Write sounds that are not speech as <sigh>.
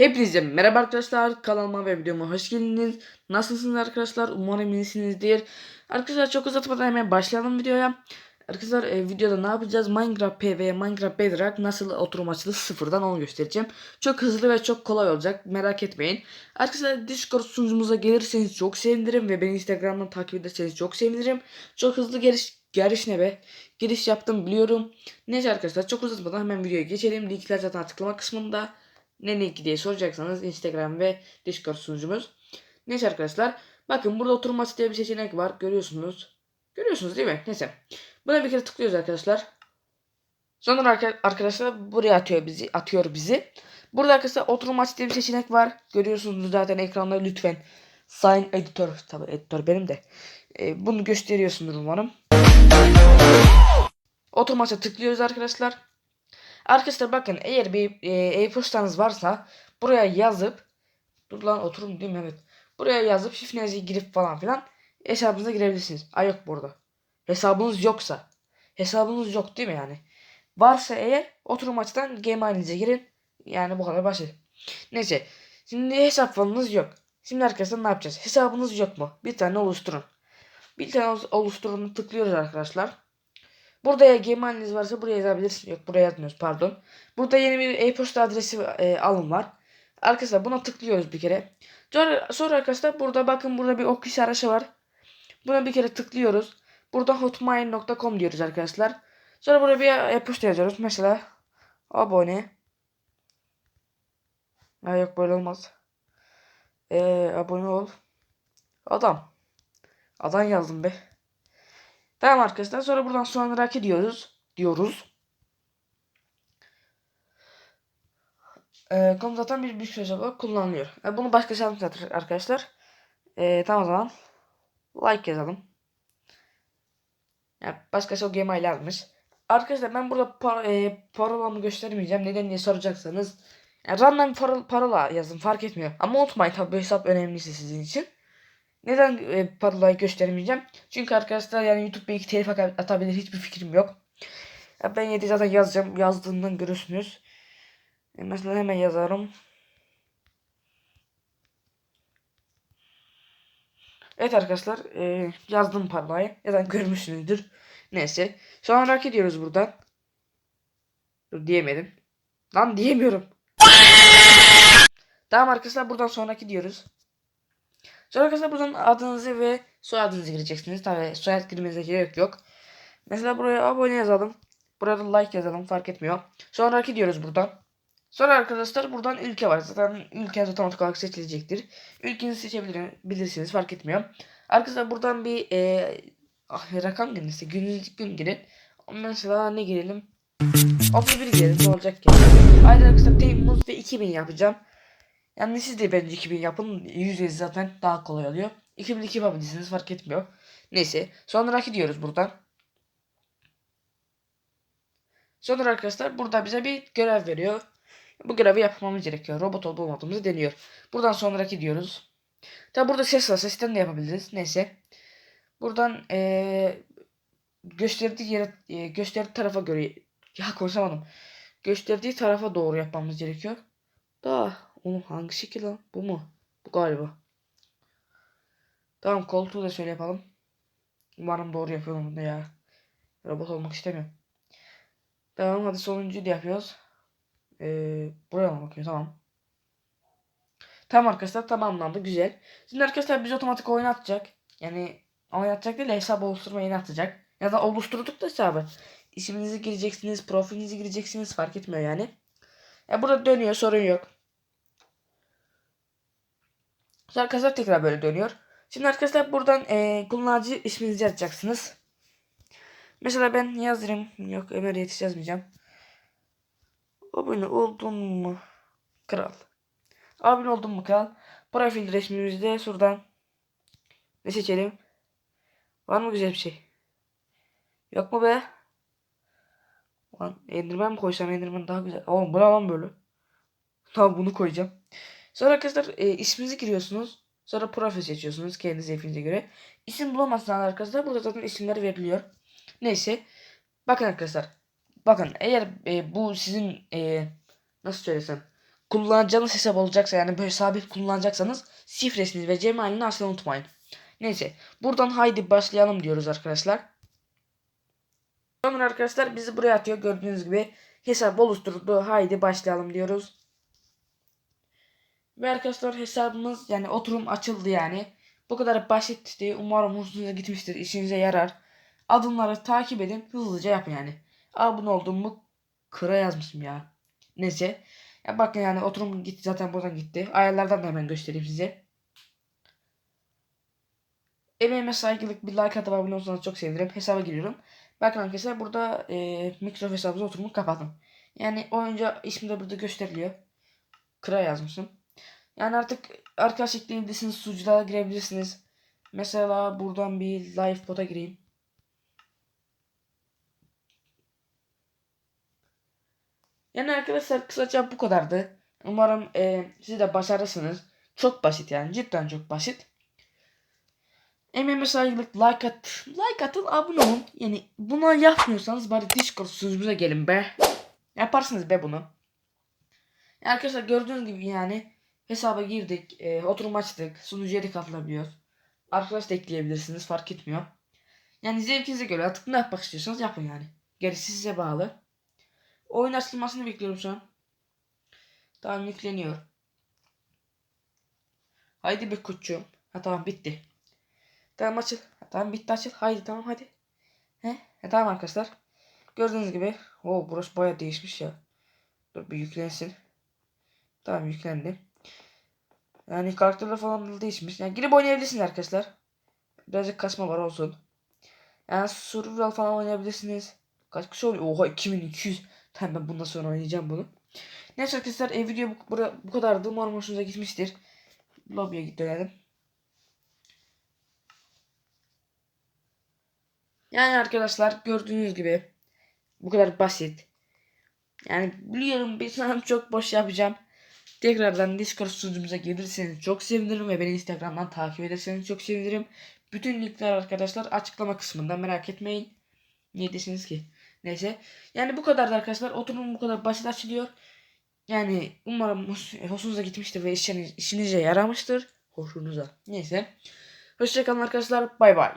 Hepinize merhaba arkadaşlar kanalıma ve videoma hoş geldiniz. Nasılsınız arkadaşlar? Umarım iyisinizdir. Arkadaşlar çok uzatmadan hemen başlayalım videoya. Arkadaşlar e, videoda ne yapacağız? Minecraft PV, Minecraft Bedrock nasıl oturum açılır sıfırdan onu göstereceğim. Çok hızlı ve çok kolay olacak merak etmeyin. Arkadaşlar Discord sunucumuza gelirseniz çok sevinirim ve beni Instagram'dan takip ederseniz çok sevinirim. Çok hızlı geliş, geliş ne be? Giriş yaptım biliyorum. Neyse arkadaşlar çok uzatmadan hemen videoya geçelim. Linkler zaten açıklama kısmında. Ne linki diye soracaksanız Instagram ve Discord sunucumuz. Neyse arkadaşlar. Bakın burada oturması diye bir seçenek var. Görüyorsunuz. Görüyorsunuz değil mi? Neyse. Buna bir kere tıklıyoruz arkadaşlar. Sonra arka- arkadaşlar buraya atıyor bizi. Atıyor bizi. Burada arkadaşlar oturma diye bir seçenek var. Görüyorsunuz zaten ekranda lütfen. Sign Editor. Tabi editör benim de. Ee, bunu gösteriyorsunuz umarım. Oturma tıklıyoruz arkadaşlar. Arkadaşlar bakın eğer bir e, e-postanız varsa buraya yazıp dur lan oturum değil mi evet. Buraya yazıp şifrenizi girip falan filan hesabınıza girebilirsiniz. Ay yok burada. Hesabınız yoksa. Hesabınız yok değil mi yani? Varsa eğer oturum açıdan Gmail'inize girin. Yani bu kadar basit. Neyse. Şimdi hesap falanınız yok. Şimdi arkadaşlar ne yapacağız? Hesabınız yok mu? Bir tane oluşturun. Bir tane oluşturunu tıklıyoruz arkadaşlar. Burada ya Gmail'iniz varsa buraya yazabilirsiniz. Yok buraya yazmıyoruz pardon. Burada yeni bir e-posta adresi e, alım var. Arkadaşlar buna tıklıyoruz bir kere. Sonra, sonra arkadaşlar burada bakın burada bir ok işareti var. Buna bir kere tıklıyoruz. Burada hotmail.com diyoruz arkadaşlar. Sonra buraya bir e-posta yazıyoruz. Mesela abone. Ha yok böyle olmaz. Ee, abone ol. Adam. Adam yazdım be. Tamam arkadaşlar sonra buradan sonraki diyoruz. Diyoruz. Ee, konu zaten bir bir süre olarak kullanılıyor. Ee, bunu başka şey yapmayacağız arkadaşlar. Ee, tamam o zaman. Like yazalım. Yani başkası o Gmail yazmış. Arkadaşlar ben burada par e, parolamı göstermeyeceğim. Neden diye soracaksanız. Yani random par parola yazın fark etmiyor. Ama unutmayın tabi hesap önemliyse sizin için. Neden e, parolayı göstermeyeceğim? Çünkü arkadaşlar yani YouTube belki telif at- atabilir hiçbir fikrim yok. Ya ben yedi zaten yazacağım. Yazdığından görürsünüz. E, mesela hemen yazarım. Evet arkadaşlar e, yazdım parolayı. Zaten görmüşsünüzdür. Neyse. Sonraki diyoruz buradan. Dur diyemedim. Lan diyemiyorum. Tamam arkadaşlar buradan sonraki diyoruz. Sonra arkadaşlar buradan adınızı ve soyadınızı gireceksiniz. Tabi soyad girmenize gerek yok. Mesela buraya abone yazalım. Burada like yazalım fark etmiyor. Sonraki diyoruz buradan. Sonra arkadaşlar buradan ülke var. Zaten ülke otomatik olarak seçilecektir. Ülkenizi seçebilirsiniz fark etmiyor. Arkadaşlar buradan bir e, ah, rakam girin işte günlük gün girin. Mesela ne girelim? 31 girelim ne olacak ki? Ayrıca arkadaşlar Temmuz ve 2000 yapacağım. Yani siz de bence 2000 yapın. %100 zaten daha kolay oluyor. 2002 yapabilirsiniz fark etmiyor. Neyse. Sonraki diyoruz buradan. Sonra arkadaşlar burada bize bir görev veriyor. Bu görevi yapmamız gerekiyor. Robot olup olmadığımızı deniyor. Buradan sonraki diyoruz. Tabi burada ses var. Sesten de yapabiliriz. Neyse. Buradan ee, gösterdiği yere e, gösterdiği tarafa göre ya konuşamadım. Gösterdiği tarafa doğru yapmamız gerekiyor. Da onun hangi şekil lan? Bu mu? Bu galiba. Tamam koltuğu da şöyle yapalım. Umarım doğru yapıyorum bunu ya. Robot olmak istemiyorum. Tamam hadi sonuncuyu da yapıyoruz. Ee, buraya mı bakıyor tamam. Tamam arkadaşlar tamamlandı güzel. Şimdi arkadaşlar biz otomatik oynatacak. Yani oynatacak değil de hesap oluşturmayı oynatacak. Ya da oluşturduk da hesabı. İsminizi gireceksiniz, profilinizi gireceksiniz fark etmiyor yani. Ya burada dönüyor sorun yok. Sonra arkadaşlar tekrar böyle dönüyor. Şimdi arkadaşlar buradan e, kullanıcı isminizi yazacaksınız. Mesela ben yazayım. Yok Ömer yetiş yazmayacağım. Abone oldun mu? Kral. Abone oldun mu kral? Profil resmimizde şuradan ne seçelim? Var mı güzel bir şey? Yok mu be? Lan Enderman mi koysam Enderman daha güzel. Oğlum bu lan böyle? Tamam bunu koyacağım. Sonra arkadaşlar e, isminizi giriyorsunuz. Sonra profil seçiyorsunuz kendi zevkinize göre. İsim bulamazsanız arkadaşlar burada zaten isimler veriliyor. Neyse. Bakın arkadaşlar. Bakın eğer e, bu sizin e, nasıl söylesem kullanacağınız hesap olacaksa yani böyle sabit kullanacaksanız şifresini ve Gmail'ini asla unutmayın. Neyse buradan haydi başlayalım diyoruz arkadaşlar. Sonra arkadaşlar bizi buraya atıyor gördüğünüz gibi hesap oluşturdu haydi başlayalım diyoruz. Ve arkadaşlar hesabımız yani oturum açıldı yani. Bu kadar basitti. Umarım hoşunuza gitmiştir. işinize yarar. Adımları takip edin. Hızlıca yapın yani. Abone oldum mu kıra yazmışım ya. Neyse. Ya bakın yani oturum gitti zaten buradan gitti. Ayarlardan da hemen göstereyim size. Emeğime saygılık bir like atıp abone olursanız çok sevinirim. Hesaba giriyorum. Bakın arkadaşlar burada e, Microsoft hesabınızı oturumu kapatın. Yani oyunca ismi de burada gösteriliyor. Kıra yazmışım. Yani artık arkadaş ekleyebilirsiniz. Suculara girebilirsiniz. Mesela buradan bir live bot'a gireyim. Yani arkadaşlar kısaca bu kadardı. Umarım e, siz de başarırsınız. Çok basit yani cidden çok basit. Emeğime saygılık like at. Like atın abone olun. Yani bunu yapmıyorsanız bari Discord sunucumuza gelin be. Yaparsınız be bunu. Arkadaşlar gördüğünüz gibi yani hesaba girdik. E, oturum açtık. Sunucuya da katılabiliyoruz. Arkadaş da ekleyebilirsiniz fark etmiyor. Yani zevkinize göre artık ne yapmak istiyorsanız yapın yani. Gerisi size bağlı. Oyun açılmasını bekliyorum şu an. Tamam yükleniyor. Haydi bir kuçum. Ha tamam bitti. Tamam açıl. Ha, tamam bitti açıl. Haydi tamam hadi. He? He tamam arkadaşlar. Gördüğünüz gibi. Oo burası baya değişmiş ya. Dur bir yüklensin. Tamam yüklendi. Yani karakterler falan da değişmiş. Yani girip oynayabilirsiniz arkadaşlar. Birazcık kasma var olsun. Yani survival falan oynayabilirsiniz. Kaç kişi oluyor? Oha 2200. Tamam ben bundan sonra oynayacağım bunu. Neyse arkadaşlar e, video bu, bura- bu kadardı. Umarım hoşunuza gitmiştir. Lobby'ye git. Yani arkadaşlar gördüğünüz gibi bu kadar basit. Yani biliyorum bir sanırım <laughs> çok boş yapacağım. Tekrardan Discord sunucumuza gelirseniz çok sevinirim ve beni Instagram'dan takip ederseniz çok sevinirim. Bütün linkler arkadaşlar açıklama kısmında merak etmeyin. Niye ki? Neyse. Yani bu kadar arkadaşlar. Oturum bu kadar basit açılıyor. Yani umarım hoş- hoşunuza gitmiştir ve işiniz, işinize yaramıştır. Hoşunuza. Neyse. Hoşçakalın arkadaşlar. Bay bay.